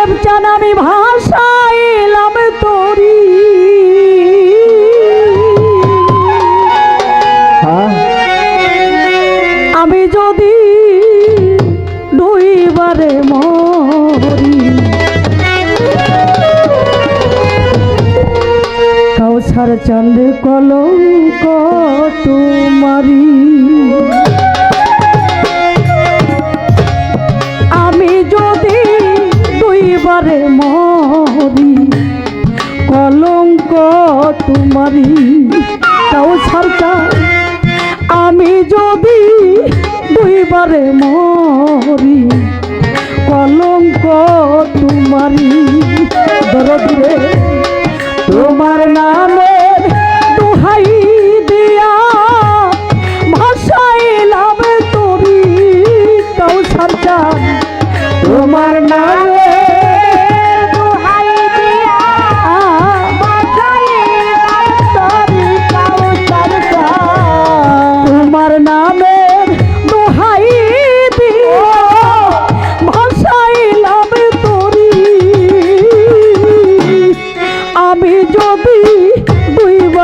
দেবচান আমি ভাষাইলাম তোরি। হ্যাঁ। আমি যদি দুইবারে মরি কাউসার চন্দ্র কলঙ্ক তোমারি Haremos.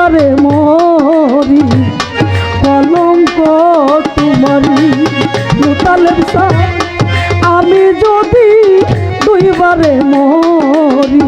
তোমারে মরি কলঙ্ক তোমারি আমি যদি দুইবারে মরি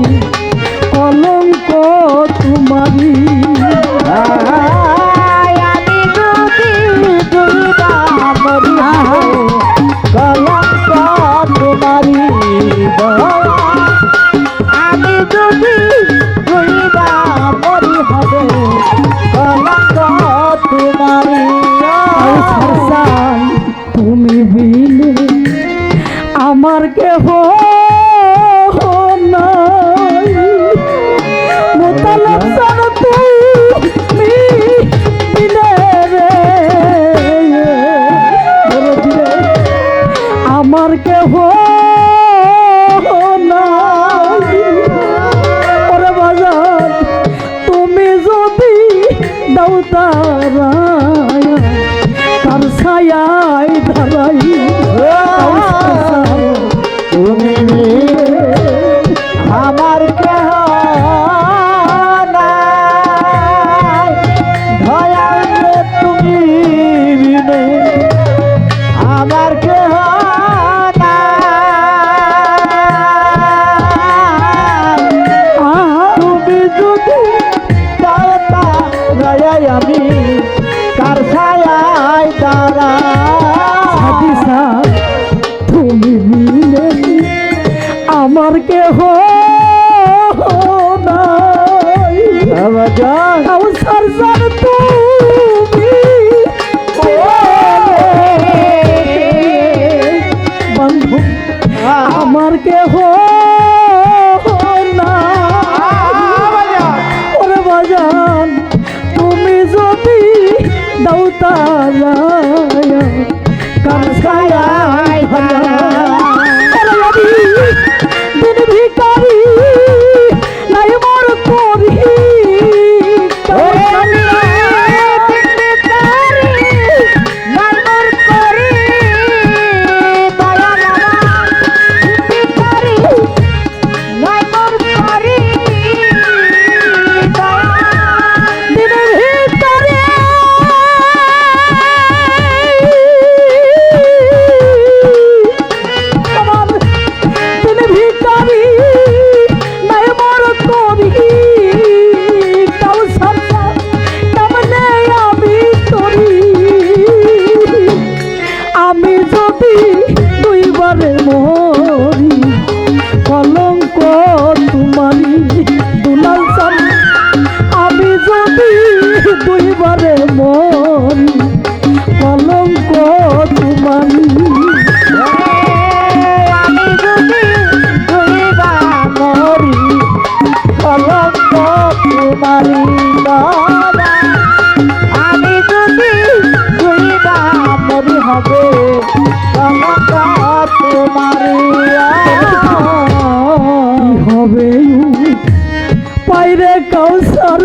পাইরে কাউসার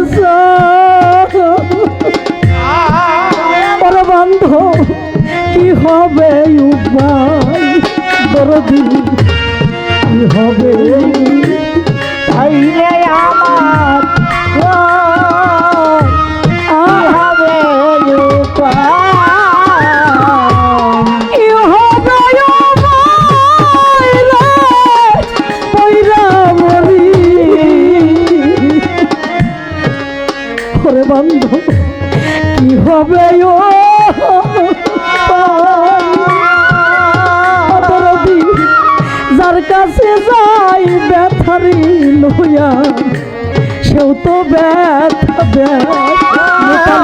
পরবন্ধ কি হবে উপায়? কি হবে? আমার হবে ও যার কাছে যাই ব্যথারি লইয়া সেও তো ব্যথা ব্যথা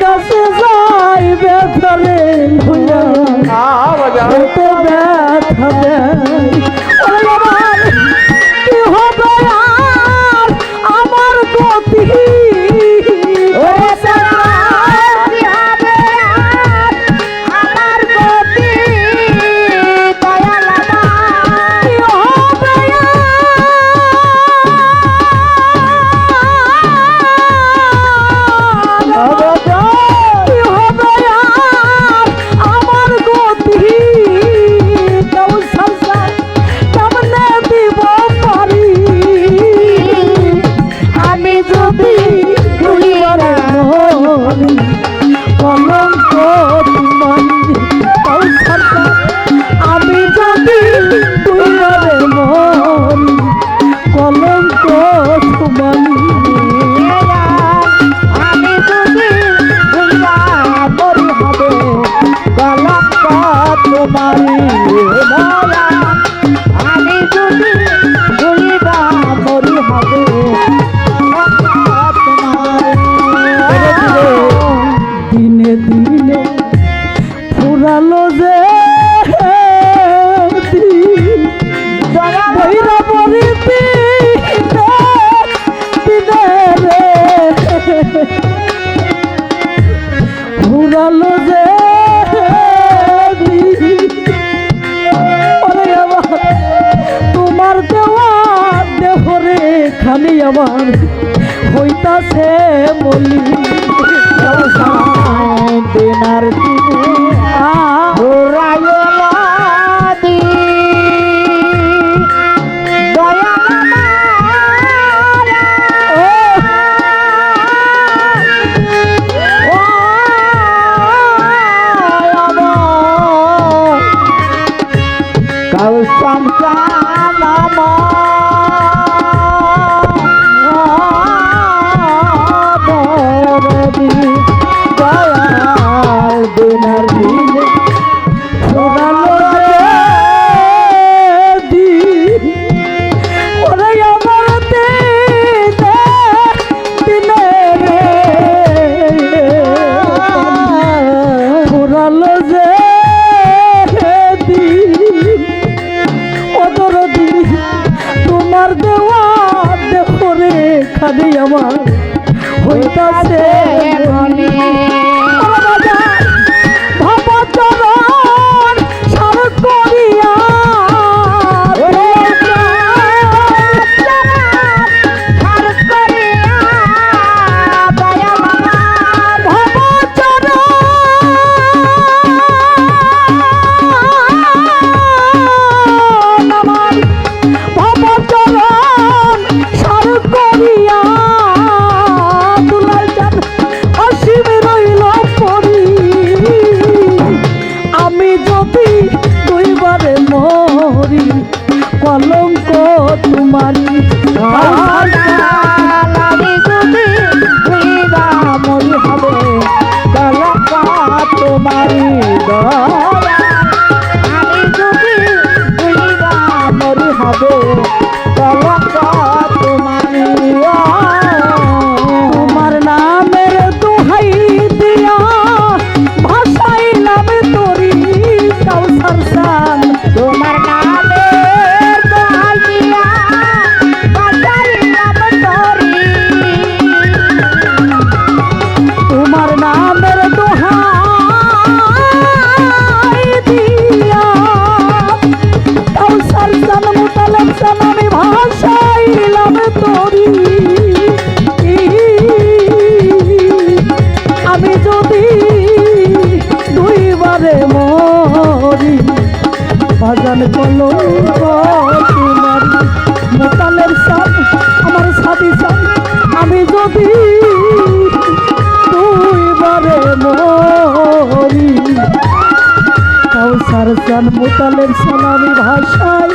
কাছে যাই ব্যথা রে ভুয়া ব্যথা ব্যথা Thank you. দিয়ে আমার হইতাছে মনে তোমার মোতালের সান আমার সাথী সান আমি যদি দুইবারে মরি, কাউসার সান মোতালের সান আমি ভাষায়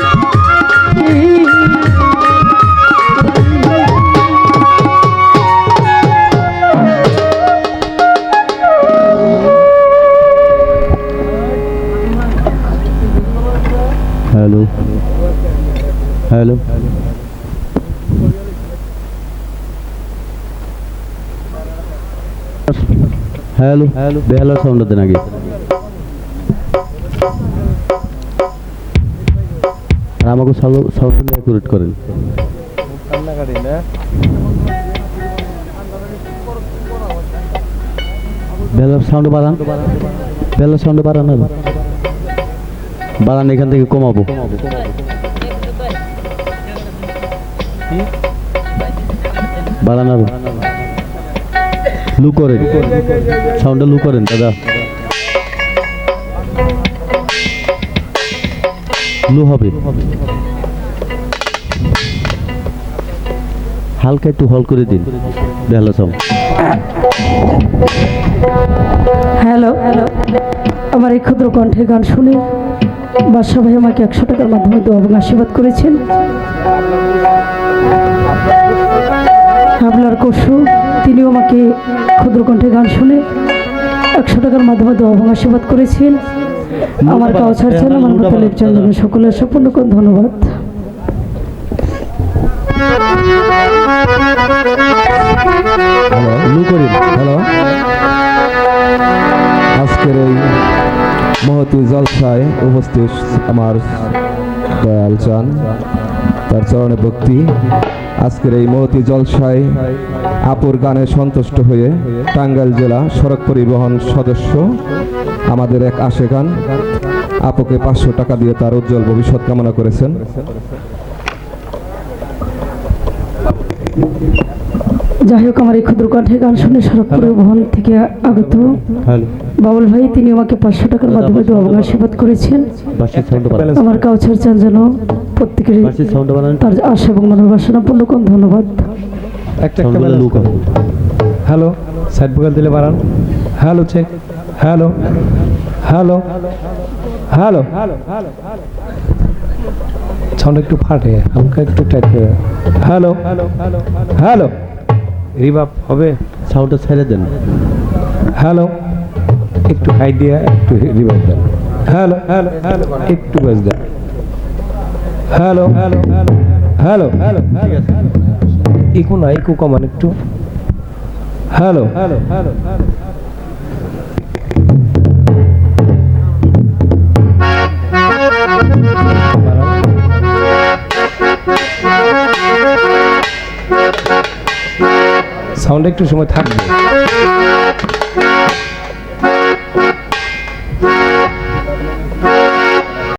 হ্যালো হ্যালো হ্যালো বেহালার সাউন্ড দেন আগে। আর আমাকে সাউন্ড অ্যাকুরেট করেন। বেলার সাউন্ড বাড়ান। বেলার সাউন্ড বাড়ান বাড়ান এখান থেকে কমাবো। বাড়ান লু করেন। সাউন্ডটা লু করেন, দাদা। লু হবে। হালকা একটু হল করে দিন। বেহালা সাউন্ড হ্যালো, আমার এই ক্ষুদ্র কণ্ঠের গান শুনে বাদশা ভাই আমাকে একশো টাকার মাধ্যমে দোয়া এবং আশীর্বাদ করেছেন। হাবলার কসু তিনিও আমাকে ক্ষুদ্র কণ্ঠের গান শুনে একশো টাকার মাধ্যমে দোয়া এবং আশীর্বাদ করেছেন। আমার কাউ ছাড়ছেন আমার মতো লেপচন্দ্র সকলের সম্পূর্ণ ধন্যবাদ। হ্যালো। আজকের এই মহতী জলসায় উপস্থিত আমার দয়াল চান তার চরণে ভক্তি। আজকের এই মহতি জলসায় আপুর গানে সন্তুষ্ট হয়ে টাঙ্গাইল জেলা সড়ক পরিবহন সদস্য আমাদের এক আশে গান। আপুকে পাঁচশো টাকা দিয়ে তার উজ্জ্বল ভবিষ্যৎ কামনা করেছেন। যাই হোক আমার এই ক্ষুদ্র কণ্ঠের গান শুনে সড়ক পরিবহন থেকে আগত। হ্যালো। বাবুল ভাই তিনি আমাকে পাঁচশো টাকার মাধ্যমে দোয়া আশীর্বাদ করেছেন। আমার কাউছার চান যেন প্রত্যেকের তার আশা এবং মনোবাসনা ধন্যবাদ। লু করেন হ্যালো সাইড ভোকাল দিলে বাড়ান। Hello check hello hello hello. Sound একটু ফাটে আমাকে একটু টাইট করে। হ্যালো হ্যালো রিভাব হবে। সাউন্ডটা ছেড়ে দেন। হ্যালো একটু হাই দিয়ে, একটু রিভাব দেন। হ্যালো হ্যালো হ্যালো একটু বেশ দেন। Hello hello hello hello echo না, ইকো কমান একটু। Hello hello hello hello sound একটু সময় থাকবে।